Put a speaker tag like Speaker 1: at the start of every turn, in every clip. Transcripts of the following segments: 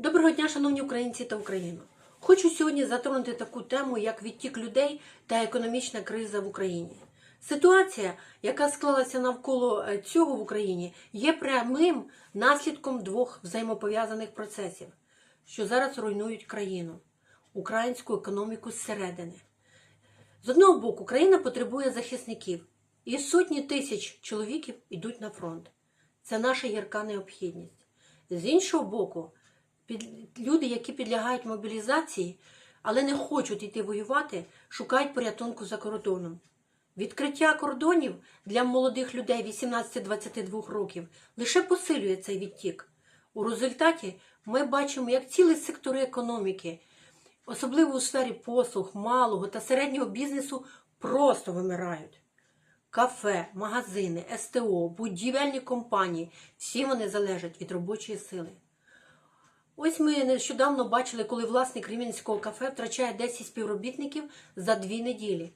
Speaker 1: Доброго дня, шановні українці та Україна. Хочу сьогодні затронути таку тему, як відтік людей та економічна криза в Україні. Ситуація, яка склалася навколо е, цього в Україні, є прямим наслідком двох взаємопов'язаних процесів, що зараз руйнують країну, українську економіку зсередини. З одного боку, країна потребує захисників, і сотні тисяч чоловіків йдуть на фронт. Це наша гірка необхідність. З іншого боку. Люди, які підлягають мобілізації, але не хочуть йти воювати, шукають порятунку за кордоном. Відкриття кордонів для молодих людей 18-22 років лише посилює цей відтік. У результаті ми бачимо, як цілі сектори економіки, особливо у сфері послуг, малого та середнього бізнесу, просто вимирають. Кафе, магазини, СТО, будівельні компанії всі вони залежать від робочої сили. Ось ми нещодавно бачили, коли власник Рівненського кафе втрачає 10 співробітників за дві неділі.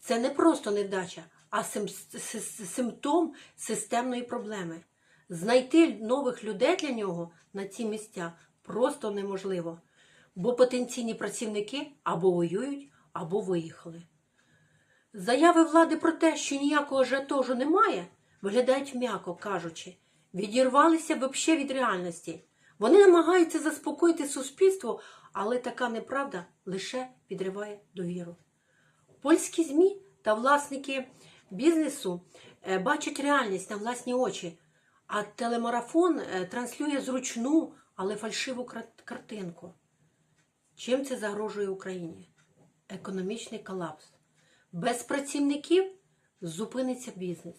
Speaker 1: Це не просто невдача, а симптом системної проблеми. Знайти нових людей для нього на ці місця просто неможливо, бо потенційні працівники або воюють, або виїхали. Заяви влади про те, що ніякого ажіотажу немає, виглядають м'яко кажучи, відірвалися взагалі від реальності. Вони намагаються заспокоїти суспільство, але така неправда лише підриває довіру. Польські ЗМІ та власники бізнесу е, бачать реальність на власні очі, а телемарафон е, транслює зручну, але фальшиву картинку. Чим це загрожує Україні? Економічний колапс. Без працівників зупиниться бізнес,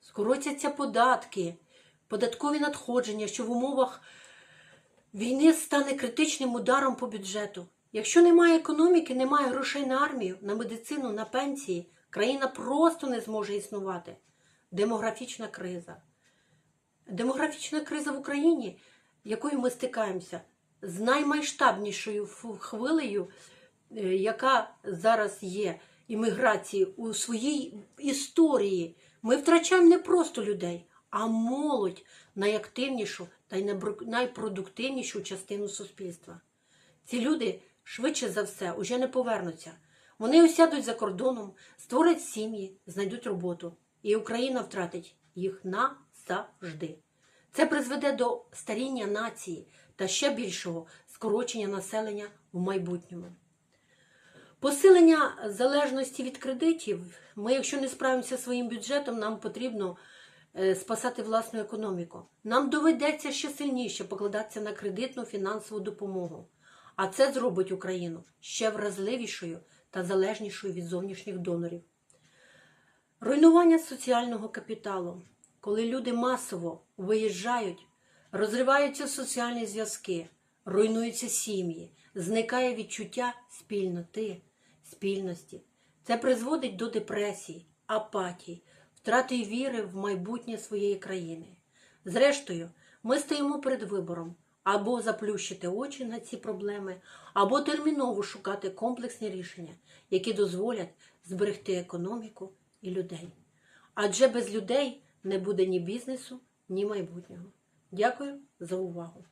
Speaker 1: скоротяться податки, податкові надходження, що в умовах війни стане критичним ударом по бюджету. Якщо немає економіки, немає грошей на армію, на медицину, на пенсії, країна просто не зможе існувати. Демографічна криза. Демографічна криза в Україні, якою ми стикаємося, з наймасштабнішою хвилею, е, яка зараз є імміграції у своїй історії. Ми втрачаємо не просто людей, а молодь найактивнішу та й найпродуктивнішу частину суспільства. Ці люди швидше за все уже не повернуться. Вони осядуть за кордоном, створять сім'ї, знайдуть роботу, і Україна втратить їх назавжди. Це призведе до старіння нації та ще більшого скорочення населення в майбутньому. Посилення залежності від кредитів. Ми, якщо не справимося своїм бюджетом, нам потрібно спасати власну економіку. Нам доведеться ще сильніше покладатися на кредитну фінансову допомогу. А це зробить Україну ще вразливішою та залежнішою від зовнішніх донорів. Руйнування соціального капіталу, коли люди масово виїжджають, розриваються соціальні зв'язки, руйнуються сім'ї, зникає відчуття спільноти, спільності. Це призводить до депресії, апатії, втрати віри в майбутнє своєї країни. Зрештою, ми стоїмо перед вибором або заплющити очі на ці проблеми, або терміново шукати комплексні рішення, які дозволять зберегти економіку і людей. Адже без людей не буде ні бізнесу, ні майбутнього. Дякую за увагу.